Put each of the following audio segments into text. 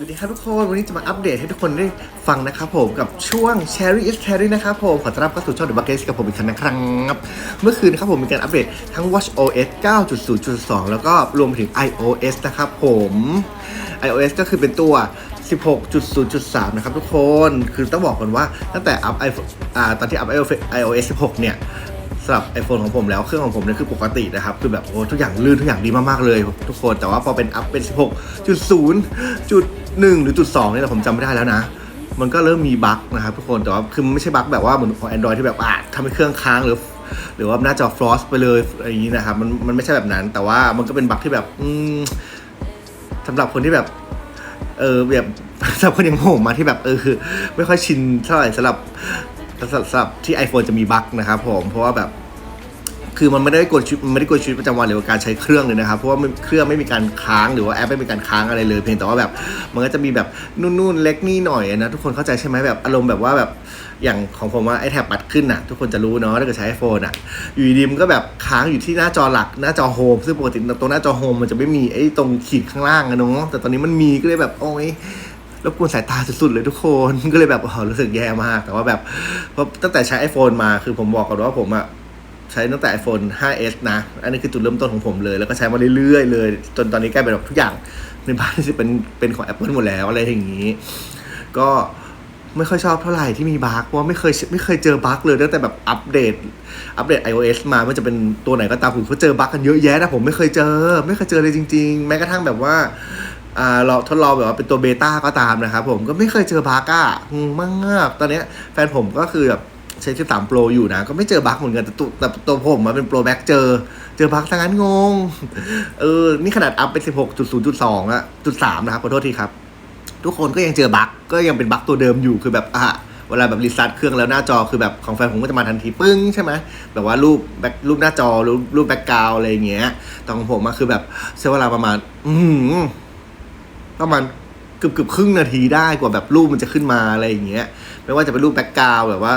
สวัสดีครับทุกคน วันนี้จะมาอัปเดตให้ทุกคนได้ฟังนะครับผมกับช่วง Cherry is Carry นะครับผม ขอต้อนรับเข้าสู่ช่อง The Bucket กับผมอีกครั้งนะครับ เมื่อคืนนะครับผมมีการอัปเดตทั้ง Watch OS 9.0.2 แล้วก็รวมไปถึง iOS นะครับผม iOS ก็คือเป็นตัว 16.0.3 นะครับทุกคน คือต้องบอกก่อนว่าตั้งแต่อัพ iPhone อ่าตอนที่อัพ iOS 16 เนี่ยสำหรับ iPhone ของผมแล้วเครื่องของผมเนี่ยคือปกตินะครับ คือแบบโอ้ทุกอย่างลื่นทุกอย่างดีมาก ๆ เลยทุกคนแต่ว่าพอเป็นอัพเป็น 16.0จุด 1หรือจุด2เนี่ยผมจำไม่ได้แล้วนะ มันก็เริ่มมีบั๊กนะครับทุกคนแต่ว่าคือมันไม่ใช่บั๊กแบบว่าเหมือนของ Android ที่แบบอะทำให้เครื่องค้างหรือ หรือว่าหน้าจอฟลอสไปเลยอะไรอย่างนี้นะครับมันมันไม่ใช่แบบนั้น แต่ว่ามันก็เป็นบั๊กที่แบบอืมสำหรับคนที่แบบ เออแบบสำหรับคนอย่างผมมาที่แบบเออคือ ไม่ค่อยชินเท่าไหร่สำหรับสำหรับสำหรับที่ iPhone จะมีบั๊กนะครับผมเพราะว่าแบบ คือมันไม่ได้กดชีวิตมันไม่ได้กดชีวิตประจำวันหรือว่าการใช้เครื่องเลยนะครับ เพราะว่าเครื่องไม่มีการค้างหรือว่าแอปไม่มีการค้างอะไรเลย เพียงแต่ว่าแบบมันก็จะมีแบบนู่นๆเล็กนี่หน่อยนะทุกคนเข้าใจใช่ไหมแบบอารมณ์แบบว่าแบบอย่างของผมว่าไอ้แท็บปัดขึ้นน่ะ ทุกคนจะรู้เนาะถ้าเกิดใช้ iPhone อะ อยู่ดีมันก็แบบค้างอยู่ที่หน้าจอหลักหน้าจอโฮมซึ่งปกติตรงหน้าจอโฮมมันจะไม่มีไอ้ตรงขีดข้างล่างอะเนาะแต่ตอนนี้มันมีก็เลยแบบโอ้ยรบกวนสายตาสุดๆเลยทุกคน ก็เลยแบบรู้สึกแย่มาก แต่ว่าแบบพราะตั้งแต่ใช้ iPhone มาคือผมบอกก่อนว่าผมอะ ใช้ตั้งแต่ iPhone 5s นะ อันนี้คือจุดเริ่มต้นของผมเลย แล้วก็ใช้มาเรื่อยๆเลย จนตอนนี้กลายเป็นแบบทุกอย่างในบ้านที่เป็นเป็นของ Apple หมดแล้วอะไรอย่างนี้ ก็ไม่ค่อยชอบเท่าไหร่ที่มีบั๊กเพราะว่าไม่เคยไม่เคยเจอบั๊กเลยตั้งแต่แบบอัปเดต อัปเดต iOS มาไม่ว่าจะเป็นตัวไหนก็ตามผมก็เจอบั๊กกันเยอะแยะนะผมไม่เคยเจอ ไม่เคยเจอเลยจริง ๆ แม้กระทั่งแบบว่าเราทดลองแบบว่าเป็นตัวเบต้าก็ตามนะครับผมก็ไม่เคยเจอบั๊กอะงงมากตอนนี้แฟนผมก็คือแบบ ใช้13 Pro อยู่นะ ก็ไม่เจอบั๊กเหมือนกันแต่ตัวแต่ตัวผมมาเป็น Pro Max เจอ เจอบั๊กทั้งนั้นงง เออ นี่ขนาดอัพเป็น 16.0.2อะจุด3นะครับขอโทษทีครับ ทุกคนก็ยังเจอบั๊กก็ยังเป็นบั๊กตัวเดิมอยู่คือแบบอะเวลาแบบรีสตาร์ทเครื่องแล้วหน้าจอคือแบบของแฟนผมก็จะมาทันทีปึ้งใช่ไหมแบบว่ารูปแบ็ครูปหน้าจอรูปรูปแบ็กกราวอะไรอย่างเงี้ยแต่ของผมมาคือแบบใช้เวลาประมาณ อือหือประมาณเกือบเกือบครึ่งนาทีได้กว่าแบบรูปมันจะขึ้นมาอะไรอย่างเงี้ย ไม่ว่าจะเป็นรูปแบ็กกราวแบบว่า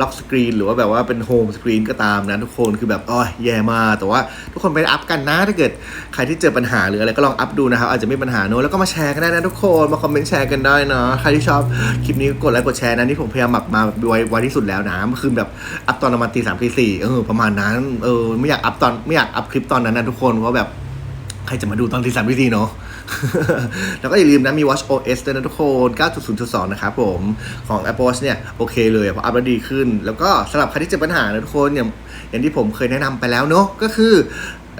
ล็อกสกรีนหรือว่าแบบว่าเป็นโฮมสกรีนก็ตามนะทุกคนคือแบบอ๋อแย่มากแต่ว่าทุกคนไปอัพกันนะ ถ้าเกิดใครที่เจอปัญหาหรืออะไรก็ลองอัพดูนะครับ อาจจะไม่มีปัญหาเนอะแล้วก็มาแชร์กันได้นะทุกคนมาคอมเมนต์แชร์กันได้เนาะใครที่ชอบคลิปนี้กดไลค์กดแชร์นะนี่ผมพยายามหมักมาไว้ไวที่สุดแล้วนะเมื่อคืนแบบอัพตอนประมาณตีสามตีสี่เออประมาณนั้นเออไม่อยากอัพตอนไม่อยากอัพคลิปตอนนั้นนะทุกคนเพราะแบบ ครจะมาดูตอนที่สามวิธีเนาะ แล้วก็อย่าลืมนะ มี Watch OS ด้วยนะทุกคน 9.0.2 นะครับผม ของ Apple Watch เนี่ย โอเคเลยเพราะอัพแล้วดีขึ้น แล้วก็สำหรับใครที่เจอปัญหานะทุกคนอย่างอย่างที่ผมเคยแนะนำไปแล้วเนาะ ก็คือ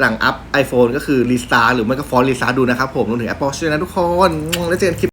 หลังอัพ iPhone ก็คือรีสตาร์หรือไม่ก็ฟอนรีสตาร์ดูนะครับผมรวมถึง Apple Watch ด้วยนะทุกคน แล้วเจอกันคลิป